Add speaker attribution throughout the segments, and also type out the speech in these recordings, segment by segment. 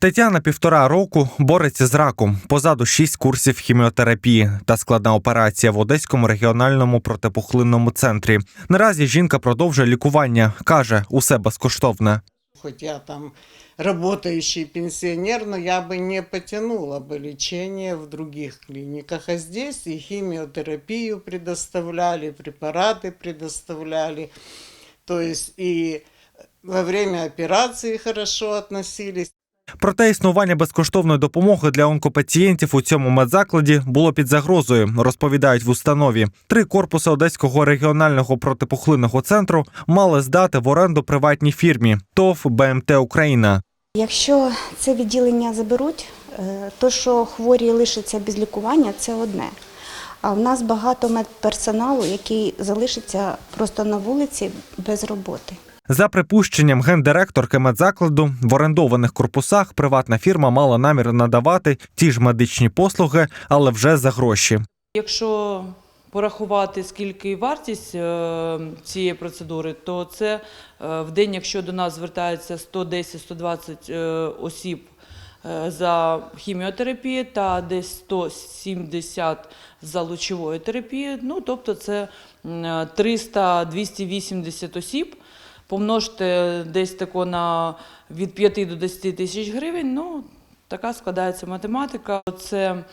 Speaker 1: Тетяна півтора року бореться з раком. Позаду шість курсів хіміотерапії та складна операція в Одеському регіональному протипухлинному центрі. Наразі жінка продовжує лікування. каже, усе безкоштовне.
Speaker 2: Хоть я там работающий пенсионер, но я бы не потянула бы лечение в других клиниках. А здесь и химиотерапию предоставляли, препараты предоставляли. То есть и во время операции хорошо относились.
Speaker 1: Проте існування безкоштовної допомоги для онкопацієнтів у цьому медзакладі було під загрозою, розповідають в установі. Три корпуси Одеського регіонального протипухлинного центру мали здати в оренду приватній фірмі ТОВ БМТ Україна.
Speaker 3: Якщо це відділення заберуть, е, то що хворі лишаться без лікування, це одне. А в нас багато медперсоналу, який залишиться просто на вулиці без роботи.
Speaker 1: За припущенням гендиректорки медзакладу, в орендованих корпусах приватна фірма мала намір надавати ті ж медичні послуги, але вже за гроші.
Speaker 4: Якщо порахувати, скільки вартість е, цієї процедури, то це е, в день, якщо до нас звертається 110-120 е, осіб за хіміотерапію та десь 170 за лучовою терапією, ну тобто це м, 300-280 осіб. Помножте десь тако на від 5 до 10 тисяч гривень, ну така складається математика. Це,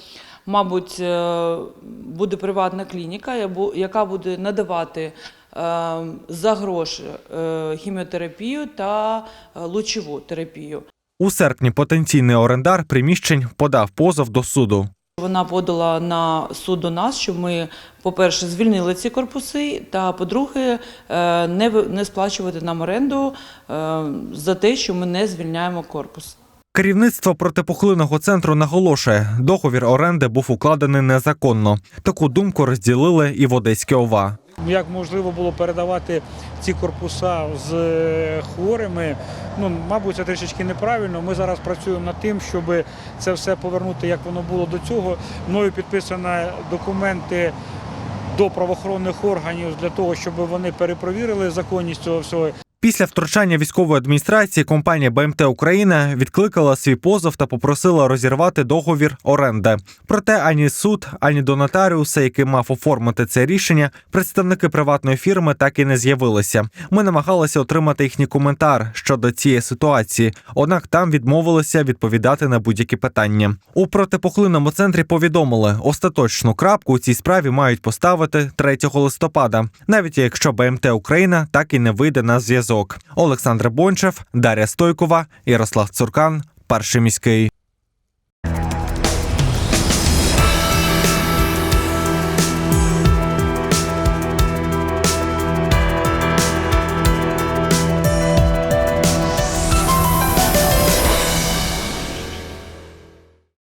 Speaker 4: мабуть, е, буде приватна клініка, яка буде надавати е, за гроші е, хіміотерапію та лучову терапію.
Speaker 1: У серпні потенційний орендар приміщень подав позов до суду.
Speaker 4: Вона подала на суд до нас, щоб ми, по-перше, звільнили ці корпуси, та по-друге, е, не, ви- не сплачувати нам оренду е, за те, що ми не звільняємо корпус.
Speaker 1: Керівництво протипухлинного центру наголошує, договір оренди був укладений незаконно. Таку думку розділили і в Одеській ОВА.
Speaker 5: Як можливо було передавати ці корпуса з е, хворими? Ну, мабуть, це трішечки неправильно. Ми зараз працюємо над тим, щоб це все повернути, як воно було до цього. Мною підписані документи до правоохоронних органів для того, щоб вони перепровірили законність цього всього.
Speaker 1: Після втручання військової адміністрації компанія БМТ Україна відкликала свій позов та попросила розірвати договір оренди. Проте ані суд, ані до нотаріуса, який мав оформити це рішення, представники приватної фірми так і не з'явилися. Ми намагалися отримати їхній коментар щодо цієї ситуації, однак там відмовилися відповідати на будь-які питання. У протипухлинному центрі повідомили, остаточну крапку у цій справі мають поставити 3 листопада, навіть якщо БМТ Україна так і не вийде на зв'язок. Олександр Бончев, Дар'я Стойкова, Ярослав Цуркан, перший міський.